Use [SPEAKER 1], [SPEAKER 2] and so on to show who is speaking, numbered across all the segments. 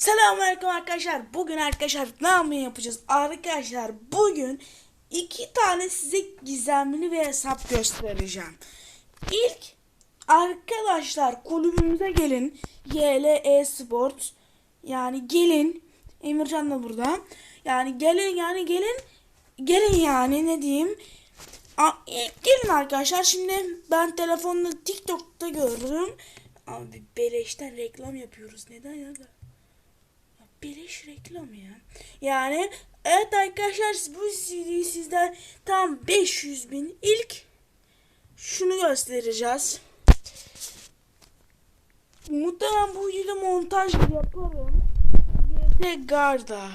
[SPEAKER 1] Selamünaleyküm arkadaşlar. Bugün arkadaşlar ne yapmayı yapacağız? Arkadaşlar bugün iki tane size gizemli bir hesap göstereceğim. İlk arkadaşlar kulübümüze gelin. YL Esports. Yani gelin. Emircan da burada. Yani gelin yani gelin. Gelin yani ne diyeyim. A- ilk gelin arkadaşlar. Şimdi ben telefonda TikTok'ta gördüm. Abi beleşten reklam yapıyoruz. Neden ya da? Beleş reklam ya. Yani evet arkadaşlar bu CD'yi sizden tam 500 bin ilk şunu göstereceğiz. Muhtemelen bu videoda montaj yaparım. GT Garda.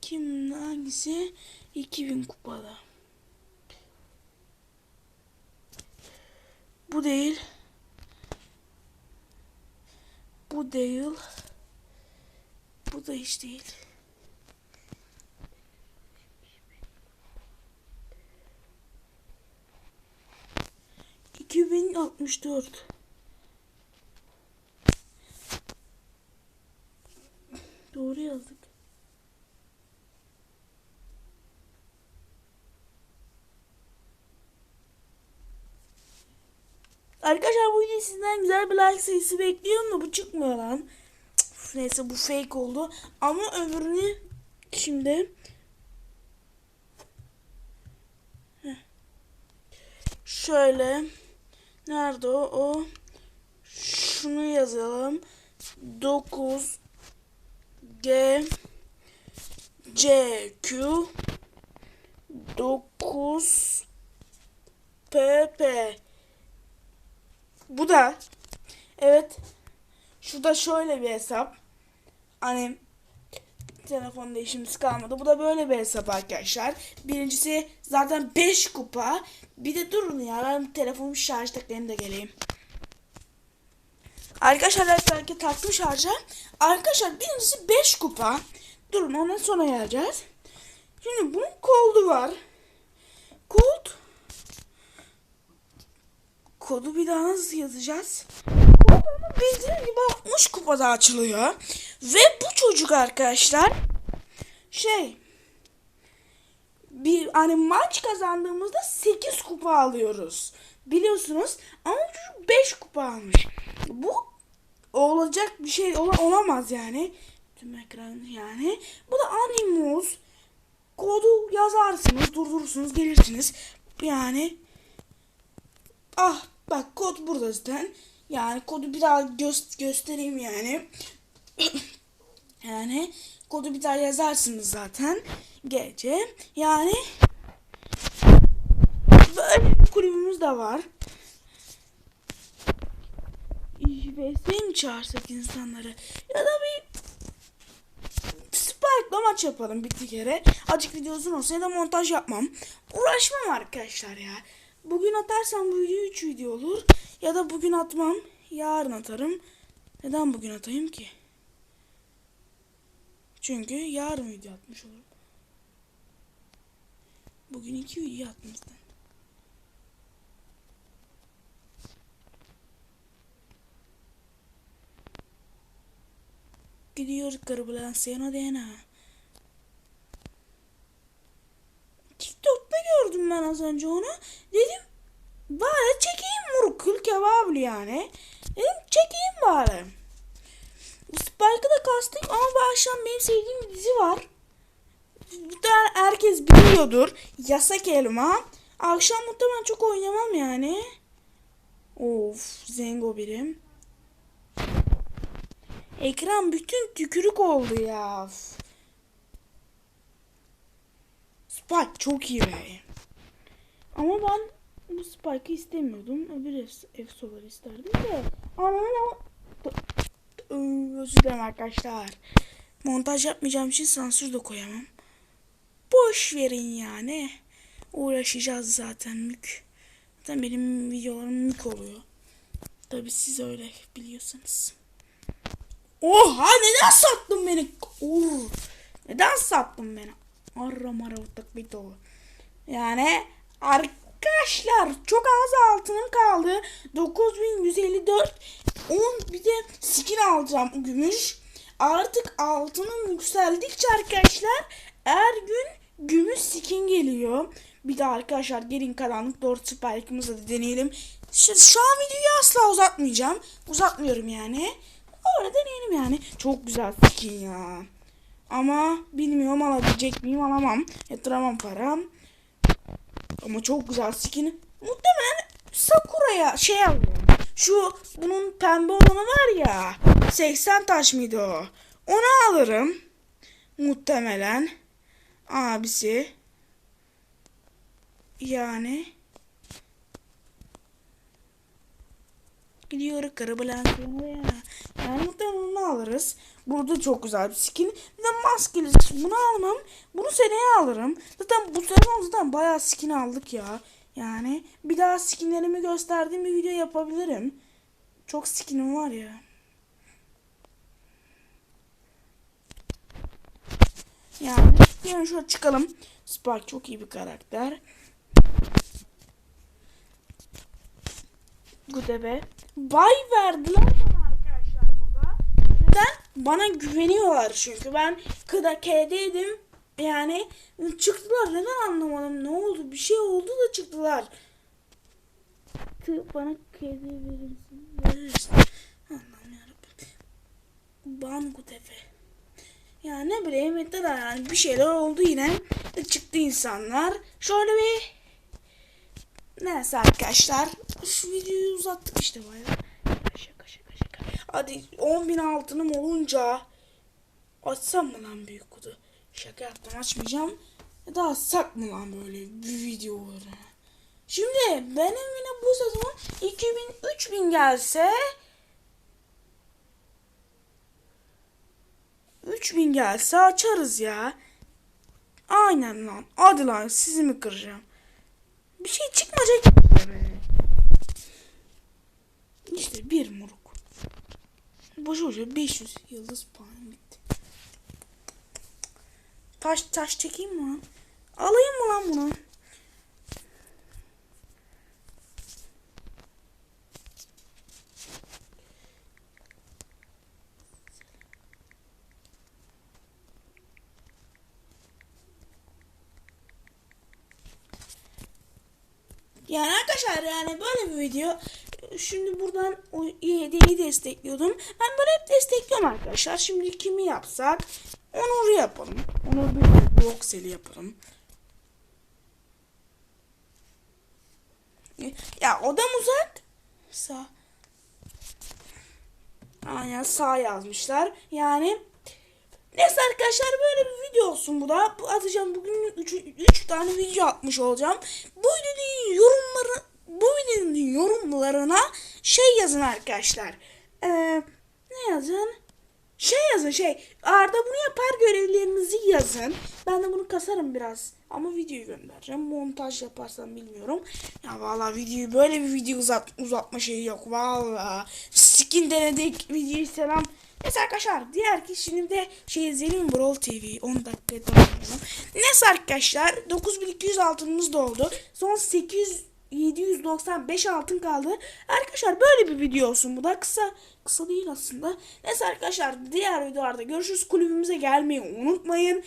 [SPEAKER 1] Kim hangisi? 2000 kupada. Bu değil. Bu değil. Bu da hiç değil. İki bin altmış dört. Doğru yazdık. Arkadaşlar bu video sizden güzel bir like sayısı bekliyorum da bu çıkmıyor lan. Neyse bu fake oldu. Ama öbürünü şimdi şöyle. Nerede o? o. Şunu yazalım. 9 G C Q 9 P P. Bu da evet. Şurada şöyle bir hesap hani telefonda işimiz kalmadı. Bu da böyle bir hesap arkadaşlar. Birincisi zaten 5 kupa. Bir de durun ya ben telefonumu şarj takayım da geleyim. Arkadaşlar belki taktım şarja. Arkadaşlar birincisi 5 kupa. Durun ondan sonra geleceğiz. Şimdi bunun koldu var. Kold kodu bir daha nasıl yazacağız? Ama bildiğim gibi 60 kupada açılıyor. Ve bu çocuk arkadaşlar şey bir hani maç kazandığımızda 8 kupa alıyoruz. Biliyorsunuz ama çocuk 5 kupa almış. Bu olacak bir şey ola- olamaz yani. Tüm ekran yani. Bu da Animus. Kodu yazarsınız, durdurursunuz, gelirsiniz. Yani Ah bak kod burada zaten. Yani kodu bir daha gö- göstereyim yani. yani kodu bir daha yazarsınız zaten. Gece. Yani böyle bir kulübümüz de var. VS mi çağırsak insanları? Ya da bir Spike'la maç yapalım bir kere. Açık video uzun olsa ya da montaj yapmam. Uğraşmam arkadaşlar ya. Bugün atarsam bu video 3 video olur. Ya da bugün atmam. Yarın atarım. Neden bugün atayım ki? Çünkü yarın video atmış olurum. Bugün iki video attım zaten. Gidiyoruz Karbulasyon'a DNA. TikTok'ta gördüm ben az önce onu. Dedim bari çekeyim moruk kül kebablı yani. Dedim çekeyim bari. Spike'ı da kastım ama bu akşam benim sevdiğim bir dizi var. Tane herkes biliyordur. Yasak Elma. Akşam muhtemelen çok oynamam yani. Of Zengo birim. Ekran bütün tükürük oldu ya. Spike çok iyi be. Ama ben bu Spike'ı istemiyordum. Öbür Efso'ları isterdim de. Ama özür dilerim arkadaşlar. Montaj yapmayacağım için sansür de koyamam. Boş verin yani. Uğraşacağız zaten mük. Zaten benim videolarım mük oluyor. Tabi siz öyle biliyorsanız. Oha neden sattın beni? Oo, neden sattın beni? Arra mara bir. Yani arkadaşlar çok az altının kaldı. 9154 10 bir de skin alacağım gümüş. Artık altının yükseldikçe arkadaşlar her gün gümüş skin geliyor. Bir de arkadaşlar gelin karanlık doğru spike'ımızı da deneyelim. Şu, şu an videoyu asla uzatmayacağım. Uzatmıyorum yani. Öyle deneyelim yani. Çok güzel skin ya. Ama bilmiyorum alabilecek miyim alamam. Yatıramam param. Ama çok güzel skin. Muhtemelen Sakura'ya şey alıyorum. Şu bunun pembe olanı var ya. 80 taş mıydı o? Onu alırım. Muhtemelen. Abisi. Yani. Gidiyor Karabalantı'ya. Yani muhtemelen onu alırız. Burada çok güzel bir skin. Bir de maskeli. Bunu almam. Bunu seneye alırım. Zaten bu sene zaten bayağı skin aldık ya. Yani bir daha skinlerimi gösterdiğim bir video yapabilirim. Çok skinim var ya. Yani yani şöyle çıkalım. Spark çok iyi bir karakter. Gudebe. Bay verdiler bana. Neden? Bana güveniyorlar çünkü ben kıda KD'ydim. Yani çıktılar neden anlamadım ne oldu bir şey oldu da çıktılar. Tı bana KD verirsin. Verirsin. Allah'ım yarabbim. Ban Gudebe. Ya ne bileyim ettiler yani bir şeyler oldu yine. E, Çıktı insanlar. Şöyle bir Neyse arkadaşlar. Şu videoyu uzattık işte bayağı. Hadi 10.000 altınım olunca açsam mı lan büyük kutu? Şaka yaptım açmayacağım. Ya da açsak mı lan böyle bir videoları? Şimdi benim yine bu sezon 2000 3000 gelse 3000 gelse açarız ya. Aynen lan. Hadi lan sizi mi kıracağım? Bir şey çıkmayacak. İşte bir moruk. Boşu boşu 500 yıldız puan bitti. Taş taş çekeyim mi lan? Alayım mı lan bunu? Yani arkadaşlar yani böyle bir video şimdi buradan o destekliyordum. Ben böyle hep destekliyorum arkadaşlar. Şimdi kimi yapsak? Onur'u yapalım. Onur bir Bloxel'i yapalım. Ya odam uzak. Sağ. Aynen sağ yazmışlar. Yani Neyse arkadaşlar böyle bir video olsun bu da. Bu atacağım bugün 3 tane video atmış olacağım. Bu videonun yorumları bu videonun yorumlarına şey yazın arkadaşlar. Ee, ne yazın? Şey yazın şey. Arda bunu yapar görevlerinizi yazın. Ben de bunu kasarım biraz. Ama videoyu göndereceğim. Montaj yaparsam bilmiyorum. Ya vallahi videoyu böyle bir video uzat, uzatma şeyi yok. Vallahi. Skin denedik. Videoyu selam. Neyse arkadaşlar diğer ki şimdi de şey izleyelim Brawl TV 10 dakika tamamlayalım. Neyse arkadaşlar 9200 altınımız doldu. Son 800 795 altın kaldı. Arkadaşlar böyle bir video olsun bu da kısa kısa değil aslında. Neyse arkadaşlar diğer videolarda görüşürüz. Kulübümüze gelmeyi unutmayın.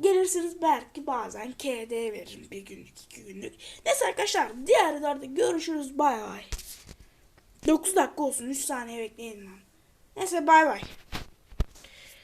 [SPEAKER 1] Gelirsiniz belki bazen KD veririm bir günlük iki günlük. Neyse arkadaşlar diğer videolarda görüşürüz bay bay. 9 dakika olsun 3 saniye bekleyin lan. Neyse bay bay.